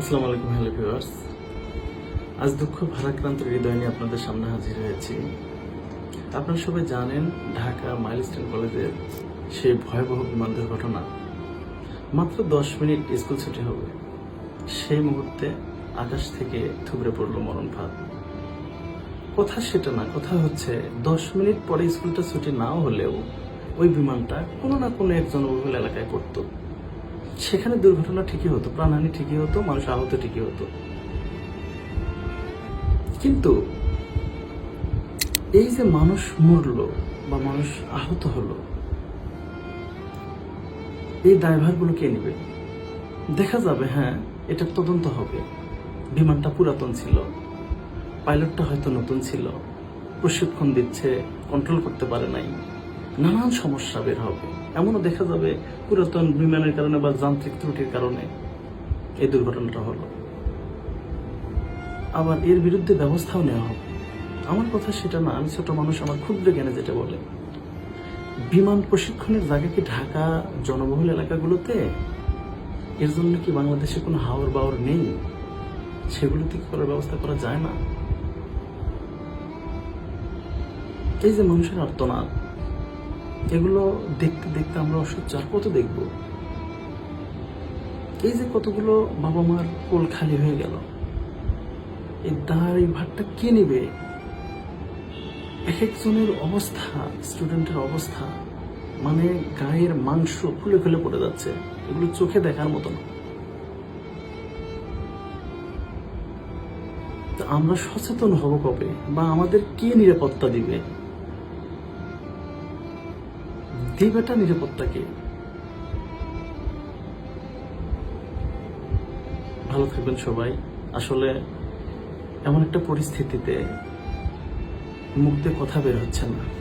আসসালামু আলাইকুম, hello viewers. আজ দুঃখ ভারাক্রান্ত হৃদয় নিয়ে আপনাদের সামনে হাজির হয়েছি। আপনারা সবাই জানেন, ঢাকা মাইলস্টোন কলেজের সেই ভয়াবহ বিমান দুর্ঘটনা। মাত্র দশ মিনিট স্কুল ছুটি হবে। সেই মুহূর্তে আকাশ থেকে থুবড়ে পড়ল মরণ ফাঁদ। কথা সেটা না, কথা হচ্ছে, দশ মিনিট পরে স্কুলটা ছুটি নাও হলেও ওই বিমানটা কোনো না কোনো এক জনবহুল এলাকায় পড়তো। সেখানে দুর্ঘটনা ঠিকই হতো, প্রাণহানি ঠিকই হতো, মানুষ আহত ঠিকই হতো। কিন্তু এই যে মানুষ মরলো বা মানুষ আহত হলো, এই দায়ভারগুলো কে নেবে? দেখা যাবে হ্যাঁ এটা তদন্ত হবে। বিমানটা পুরাতন ছিল, পাইলটটা হয়তো নতুন ছিল, প্রশিক্ষণ দিচ্ছে কন্ট্রোল করতে পারে নাই। নানান সমস্যা বের হবে। এমনও দেখা যাবে পুরাতন বিমানের কারণে বা যান্ত্রিক ত্রুটির কারণে এই দুর্ঘটনাটা হলো। আবার এর বিরুদ্ধে ব্যবস্থাও নেওয়া হবে। আমার কথা সেটা না, আমি ছোট মানুষ, আমার ক্ষুদ্র জ্ঞানে যেটা বলে। বিমান প্রশিক্ষণের জায়গা কি ঢাকা জনবহুল এলাকাগুলোতে? এর জন্য কি বাংলাদেশে কোনো হাওর বাওর নেই? সেগুলোতে কি করার ব্যবস্থা করা যায় না? এই যে মানুষের আর্তনাদ এগুলো দেখতে দেখতে আমরা অসহ্য। আর কত দেখব? এই যে কতগুলো বাবা মার কোল খালি হয়ে গেল। এই ভারটা কে নেবে? এক একজনের অবস্থা স্টুডেন্টের অবস্থা মানে গায়ের মাংস খুলে খুলে পড়ে যাচ্ছে। এগুলো চোখে দেখার মতো না। আমরা সচেতন হব কবে? বা আমাদের কে নিরাপত্তা দিবে? দিবেটা নিরাপত্তা নিরাপত্তাকে ভালো থাকবেন সবাই। আসলে এমন একটা পরিস্থিতিতে দিয়ে কথা বের হচ্ছে না।